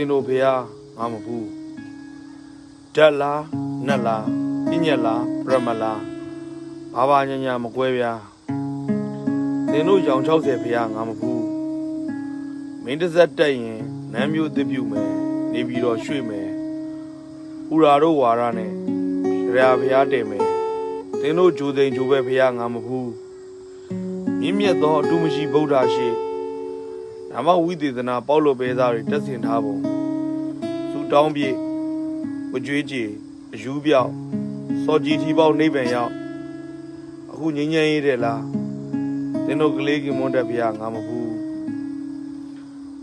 တင်တို့ဖေဟာငါမဘူးဓာတ်လားနတ်လားပြညက်လားပရမလားဘာဘာညာညာမကွဲပြားတင်တို့ရောင်60ဖေဟာငါမဘူးမင်းတစ်ဆက်တက်ရင်နမ်းမျိုးအသစ်ပြုမယ်နေပြီးတော့ရွှေ့မယ်ဥရာတို့ဝါရနဲ့ရရာဖေဟာတည်မယ်တင်တို့ဂျိုသိန်ဂျိုပဲဖေဟာငါမဘူးမြင့်မြတ်သောအတုမရှိဗုဒ္ဓရှိ ဓမ္မဝိသေသနာပေါက်လို့ပဲသားတွေတက်ဆင်ထားပုံစူတောင်းပြေဝကြွေးကြည်အယူပြောက်စောကြီးထီပေါက်နှိပ်ပံရောက်အခုငင်းငင်းရေးတယ်လားသင်တို့ကလေးကင်မွန်းတက်ပြငါမဘူး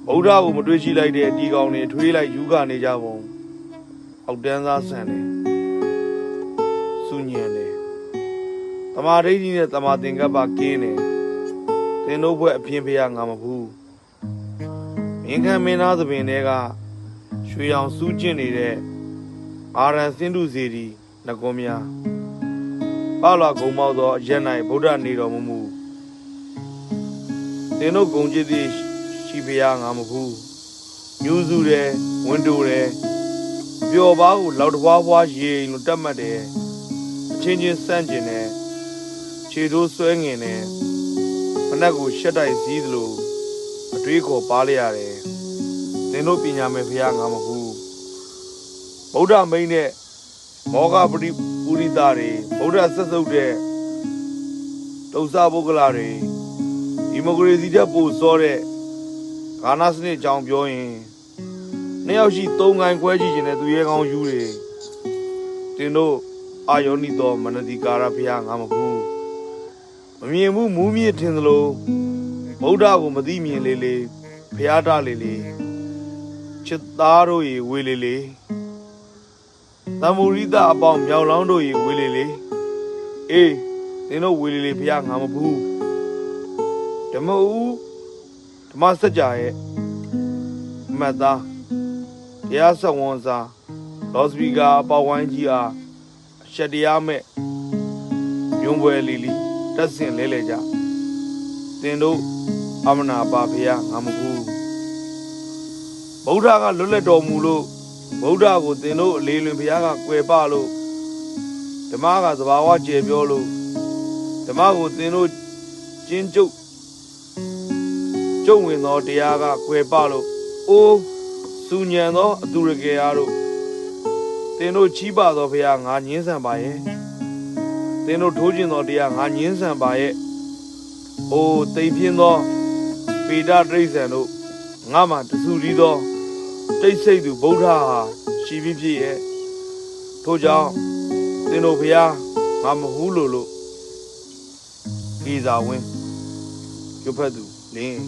ဗုဒ္ဓကိုမတွေ့ရှိလိုက်တဲ့အတီကောင်တွေထွေးလိုက်ယူကနေကြပုံအောက်တန်းသားဆန်တယ်စူညံတယ်တမာဒိဋ္ဌိနဲ့တမာသင်္ကပ္ပကင်းတယ်သင်တို့ဘွဲ့အပြင်းဖေးငါမဘူး မင်းခံမင်းသားသပင်တွေကရွှေအောင်စူးကျင့်နေတဲ့အာရန်စင်းတုစီဒီငကုံးများပါလာကုံမောက်သောအရက်၌ဗုဒ္ဓနေတော်မူမူသင်တို့ဂုံကြည်သည်ရှိဖရားငါမဘူးညူးစုတယ်ဝင်းတူတယ်ပျော်ပါကိုလောက်တဘွားဘွားရေလို့တတ်မှတ်တယ်အချင်းချင်းစန့်ကျင်တယ်ခြေထိုးဆွဲငင်တယ်မနက်ကိုရှက်တိုက်စည်းသလိုအတွေးခေါ်ပါလေရတယ် သင်တို့ပညာမဲ့ဖះငါမဟုတ်ဗုဒ္ဓမိန်နဲ့မောဂပရိပုရိသတွေဗုဒ္ဓဆက်စုပ်တဲ့တုဇပုဂ္ဂလာတွေဒီမိုကရေစီတက်ပို့စောတဲ့ဂါနာစနစ်အကြောင်းပြောရင်နှစ်ယောက်ရှိသုံးခိုင်ခွဲကြည့်ခြင်းနဲ့သူရဲကောင်းယူတွေတင်တို့အာယောနိတော်မနတိကာရဖះငါမဟုတ်မမြင်ဘူးမူးမြင့်ထင်သလိုဗုဒ္ဓကိုမသိမြင်လေလေဖျားတလေလေ ချစ်သားတို့ရေဝေလေလေသံမူရိတအပေါင်းမြောင်လောင်းတို့ရေဝေလေလေအေးသင်တို့ဝေလေလေဖျားငါမဘူးဓမ္မဦးဓမ္မစကြာရဲ့အမတ်သားတရားစဝန်းစာလော့စပီကာအပေါဝိုင်းကြီးအားအရှက်တရားမဲ့ညွန်ပွဲလီလီတက်ဆင်လဲလဲကြသင်တို့အမနာပါဖေယငါမဘူး ဗုဒ္ဓကလွတ်လပ်တော်မူလို့ဗုဒ္ဓကိုသင်တို့အလေးလွင်ဘုရားကကွယ်ပလို့ဓမ္မကသဘာဝကျေပြောလို့ဓမ္မကိုသင်တို့ကျင်းကျုပ်ကျုံဝင်သောတရားကကွယ်ပလို့အိုးစူညံသောအသူရကေအားတို့သင်တို့ချီးပါသောဘုရားငါညင်းဆန်ပါရဲ့သင်တို့ထိုးကျင်သောတရားငါညင်းဆန်ပါရဲ့။အိုတိမ်ပြင်းသောပေဒတိရစ္ဆာန်တို့ငါမှတဆူရီသော တိတ်ဆိတ်သူဗုဒ္ဓဟာရှိပြီးဖြစ်ရဲ့ထို့ကြောင့်သင်တို့ဖျားငါမဟုတ်လို့လို့ဤသာဝင်းကျုပ်ဖက်သူလင်း